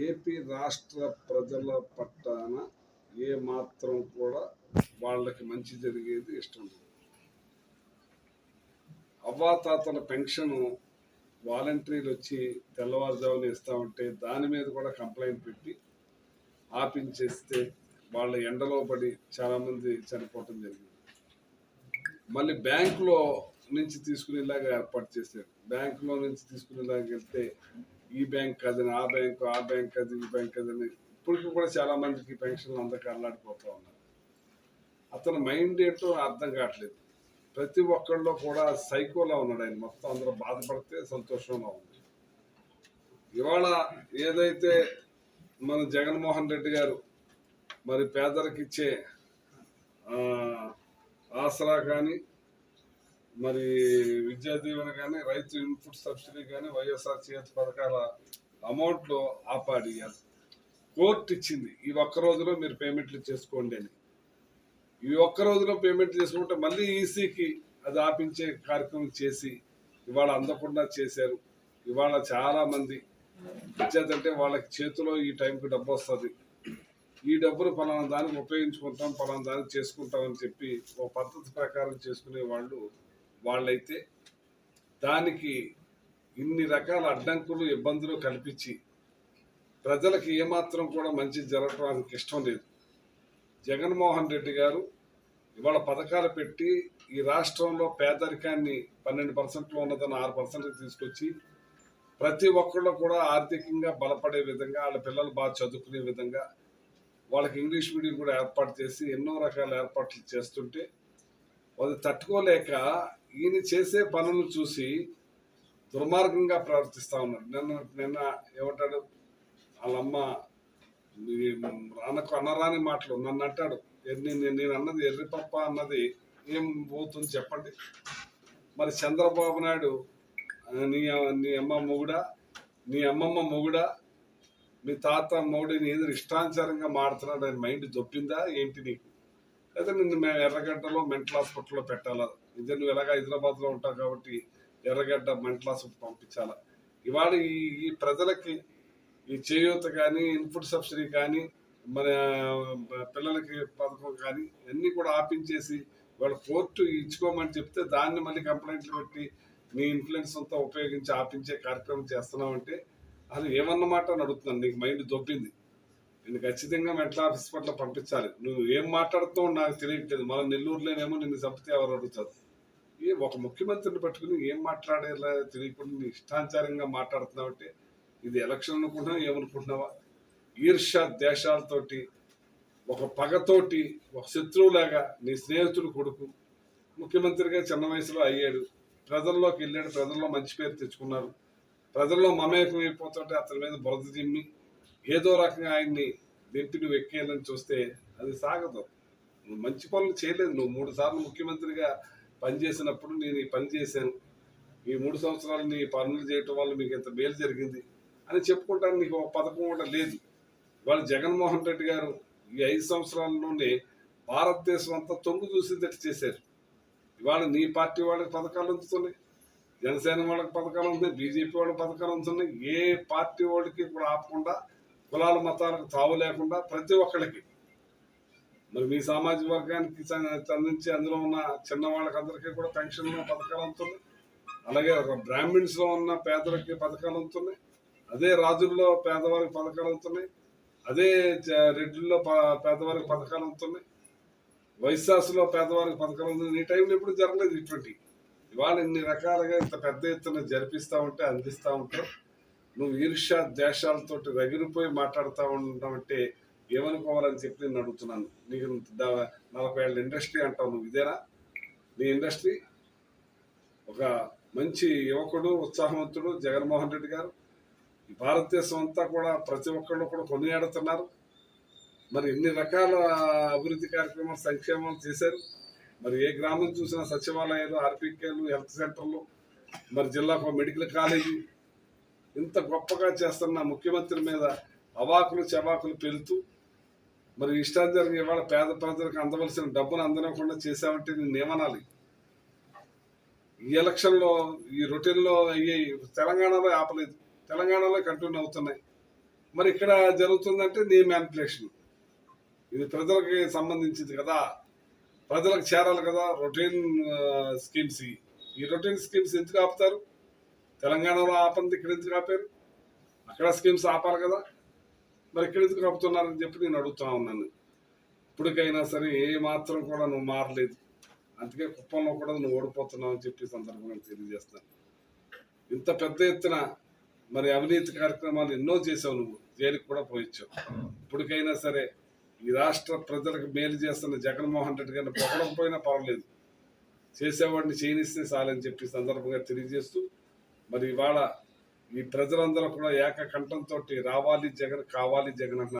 AP రాష్ట్ర ప్రజల పట్టాన ఏ మాత్రం కూడా వాళ్ళకి మంచి జరిగేది ఇష్టం లేదు. అవ్వాతాతల పెన్షన్ వాలంటీర్లు వచ్చి తెల్లవారుజామున ఇస్తా ఉంటే దాని మీద కూడా కంప్లైంట్ పెట్టి ఆపించేస్తే వాళ్ళ ఎండలో పడి చాలామంది చనిపోవటం జరిగింది. మళ్ళీ బ్యాంకులో నుంచి తీసుకునేలాగా ఏర్పాటు చేశారు. బ్యాంకులో నుంచి తీసుకునేలాగా వెళ్తే ఈ బ్యాంక్ కాదని ఆ బ్యాంకు ఆ బ్యాంక్ అది ఈ బ్యాంక్ అదని ఇప్పటికి కూడా చాలా మందికి పెన్షన్లు అందక అల్లాడిపోతూ ఉన్నారు. అతని మైండ్ ఏంటో అర్థం కావట్లేదు. ప్రతి ఒక్కళ్ళు కూడా సైకోలా ఉన్నాడు ఆయన. మొత్తం అందరూ బాధపడితే సంతోషంగా ఉంది ఇవాళ ఏదైతే మన జగన్మోహన్ రెడ్డి గారు మరి పేదలకు ఇచ్చే ఆసరా కానీ మరి విద్యా దీవెన కానీ రైతు ఇన్పుట్ సబ్సిడీ కానీ వైఎస్ఆర్ చేతి పథకాల అమౌంట్లో ఆపాడి కోర్టు ఇచ్చింది ఈ ఒక్క రోజులో మీరు పేమెంట్లు చేసుకోండి అని. ఈ ఒక్క రోజులో పేమెంట్ చేసుకుంటే మళ్ళీ ఈసీకి అది ఆపించే కార్యక్రమం చేసి ఇవాళ అందకుండా చేశారు. ఇవాళ చాలా మంది అంటే వాళ్ళకి చేతిలో ఈ టైంకి డబ్బు వస్తుంది. ఈ డబ్బులు పలానా దానికి ఉపయోగించుకుంటాం పలానా దానికి చేసుకుంటాం అని చెప్పి ఒక పద్ధతి ప్రకారం చేసుకునే వాళ్ళు వాళ్ళైతే దానికి ఇన్ని రకాల అడ్డంకులు ఇబ్బందులు కల్పించి ప్రజలకు ఏమాత్రం కూడా మంచి జరగడానికి ఇష్టం లేదు. జగన్మోహన్ రెడ్డి గారు ఇవాళ పథకాలు పెట్టి ఈ రాష్ట్రంలో పేదరికాన్ని పన్నెండు పర్సెంట్లో ఉన్నదని ఆరు పర్సెంట్కి తీసుకొచ్చి ప్రతి ఒక్కళ్ళు కూడా ఆర్థికంగా బలపడే విధంగా వాళ్ళ పిల్లలు బాగా చదువుకునే విధంగా వాళ్ళకి ఇంగ్లీష్ మీడియం కూడా ఏర్పాటు చేసి ఎన్నో రకాల ఏర్పాట్లు చేస్తుంటే అది తట్టుకోలేక ఈయన చేసే పనులు చూసి దుర్మార్గంగా ప్రవర్తిస్తా ఉన్నాడు నిన్న నిన్న ఏమంటాడు? వాళ్ళమ్మ ఈ అన్నకు అన్నరాని మాటలు నన్ను అంటాడు. నేను నేను అన్నది ఎర్రిపప్ప అన్నది ఏం పోతుంది చెప్పండి. మరి చంద్రబాబు నాయుడు నీ నీ అమ్మ మొగుడా? నీ అమ్మమ్మ మొగుడా? మీ తాత మొగుడిని ఏదో ఇష్టానుసారంగా మాడుతున్నాడు అని మైండ్ దొప్పిందా ఏంటి నీకు? లేదా నిన్ను మేము ఎర్రగడ్డలో మెంటల్ హాస్పిటల్లో పెట్టాలా? ఇదే నువ్వు ఎలాగ హైదరాబాద్లో ఉంటావు కాబట్టి ఎర్రగడ్డ మెంటల్ హాస్పిటల్ పంపించాలా? ఇవాళ ఈ ఈ ప్రజలకి ఈ చేయూత కానీ ఇన్పుట్ సబ్సిడీ కానీ మన పిల్లలకి పథకం కానీ అన్నీ కూడా ఆపించేసి వాళ్ళు కోర్టు ఇచ్చుకోమని చెప్తే దాన్ని మళ్ళీ కంప్లైంట్లు పెట్టి నీ ఇన్ఫ్లుయెన్స్ అంతా ఉపయోగించి ఆపించే కార్యక్రమం చేస్తున్నామంటే అది ఏమన్నమాట అని అడుగుతున్నాను. నీకు మైండ్ దొబ్బింది. నేను ఖచ్చితంగా మెట్ల ఆఫీస్ పట్ల పంపించాలి. నువ్వు ఏం మాట్లాడుతావు నాకు తెలియట్లేదు. మన నెల్లూరులోనేమో నిన్ను చంపితే ఎవరు అడుగుతారు? ఏ ఒక ముఖ్యమంత్రిని పట్టుకుని ఏం మాట్లాడేలా తెలియకుండా నీ ఇష్టానుసారంగా మాట్లాడుతున్నావంటే ఇది ఎలక్షన్ అనుకుంటున్నావు ఏమనుకుంటున్నావా? ఈర్ష్య దేశాలతోటి ఒక పగతోటి ఒక శత్రువులాగా నీ స్నేహితుడు కొడుకు ముఖ్యమంత్రిగా చిన్న వయసులో అయ్యాడు. ప్రజల్లోకి వెళ్ళాడు. ప్రజల్లో మంచి పేరు తెచ్చుకున్నారు. ప్రజల్లో మమేకం అయిపోతుంటే అతని మీద బురద దిమ్మి ఏదో రకంగా ఆయన్ని దింపి నువ్వు ఎక్కేయాలని చూస్తే అది సాగదు. నువ్వు మంచి పనులు చేయలేదు. నువ్వు మూడు సార్లు ముఖ్యమంత్రిగా పనిచేసినప్పుడు నేను ఈ పని చేశాను. ఈ మూడు సంవత్సరాలు నీ పనులు చేయటం వల్ల మీకు ఇంత మేలు జరిగింది అని చెప్పుకుంటాను నీకు ఒక పథకం కూడా లేదు. ఇవాళ జగన్మోహన్ రెడ్డి గారు ఈ ఐదు సంవత్సరాల్లోనే భారతదేశం అంతా తొంగు చూసేటట్టు చేశారు. ఇవాళ నీ పార్టీ వాళ్ళకి పథకాలు అందుతున్నాయి. జనసేన వాళ్ళకి పథకాలు ఉంటున్నాయి బీజేపీ వాళ్ళకి పథకాలు అందుతున్నాయి. ఏ పార్టీ వాళ్ళకి కూడా ఆపకుండా కులాల మతాలకు తావు లేకుండా ప్రతి ఒక్కళ్ళకి. మరి మీ సామాజిక వర్గానికి సంబంధించి అందులో ఉన్న చిన్న వాళ్ళకి అందరికీ కూడా పెన్షన్లు పథకాలు అందుతున్నాయి. అలాగే ఒక బ్రాహ్మిన్స్లో ఉన్న పేదలకి పథకాలు అందుతున్నాయి. అదే రాజుల్లో పేదవారికి పథకాలు అందుతున్నాయి. అదే జ- రెడ్డిల్లో పేదవారికి పథకాలు అందుతున్నాయి. వైశాసులో పేదవారికి పథకాలు ఉంది ఈ టైంలో ఎప్పుడు జరగలేదు ఇటువంటి. ఇవాళ ఇన్ని రకాలుగా ఇంత పెద్ద ఎత్తున జరిపిస్తా ఉంటే అందిస్తా ఉంటారు. నువ్వు ఈర్ష్య దేశాలతోటి రగిలిపోయి మాట్లాడుతూ ఉండమంటే ఏమనుకోవాలని చెప్పి నేను అడుగుతున్నాను. నీకు నలభై ఏళ్ళ ఇండస్ట్రీ అంటావు నువ్వు ఇదేనా? నీ ఇండస్ట్రీ? ఒక మంచి యువకుడు ఉత్సాహవంతుడు జగన్మోహన్ రెడ్డి గారు. భారతదేశం అంతా కూడా ప్రతి ఒక్కళ్ళు కూడా కొనియాడుతున్నారు. మరి ఎన్ని రకాల అభివృద్ధి కార్యక్రమాలు సంక్షేమాలు చేశారు? మరి ఏ గ్రామం చూసినా సచివాలయాలు ఆర్పీకేలు హెల్త్ సెంటర్లు మరి జిల్లాకు ఒక మెడికల్ కాలేజీ ఇంత గొప్పగా చేస్తున్న ముఖ్యమంత్రి మీద అవాకులు చవాకులు పెళ్తూ మరి ఇష్టాంతరంగా ఇవాళ పేద ప్రజలకు అందవలసిన డబ్బును అందనివ్వకుండా చేశామంటే నేను ఏమనాలి? ఈ ఎలక్షన్లో ఈ రొటీన్లో అయ్యే తెలంగాణలో ఆపలేదు. తెలంగాణలో కంటిన్యూ అవుతున్నాయి. మరి ఇక్కడ జరుగుతుందంటే నీ మ్యానిపులేషన్ ఇది ప్రజలకి సంబంధించింది కదా. ప్రజలకు చేరాలి కదా రొటీన్ స్కీమ్స్ ఈ రొటీన్ స్కీమ్స్ ఎందుకు ఆపుతారు? తెలంగాణలో ఆపంది ఇక్కడ ఎందుకు ఆపారు? అక్కడ స్కీమ్స్ ఆపాలి కదా. మరి ఇక్కడ ఎందుకు ఆపుతున్నారని చెప్పి నేను అడుగుతా ఉన్నాను. ఇప్పటికైనా సరే ఏ మాత్రం కూడా నువ్వు మారలేదు. అందుకే కుప్పంలో కూడా నువ్వు ఓడిపోతున్నావు అని చెప్పి సందర్భంగా తెలియజేస్తాను ఇంత పెద్ద ఎత్తున మరి అవినీతి కార్యక్రమాలు ఎన్నో చేసావు నువ్వు. జైలుకి కూడా పోయించావు ఇప్పటికైనా సరే ఈ రాష్ట్ర ప్రజలకు మేలు చేస్తున్న జగన్మోహన్ రెడ్డి గారిని పొగడకపోయినా పర్వాలేదు. చేసేవాడిని చేయనిస్తే చాలని చెప్పి సందర్భంగా తెలియజేస్తూ మరి ఇవాళ ఈ ప్రజలందరూ కూడా ఏకకంఠంతో రావాలి జగన్ కావాలి జగన్ అన్న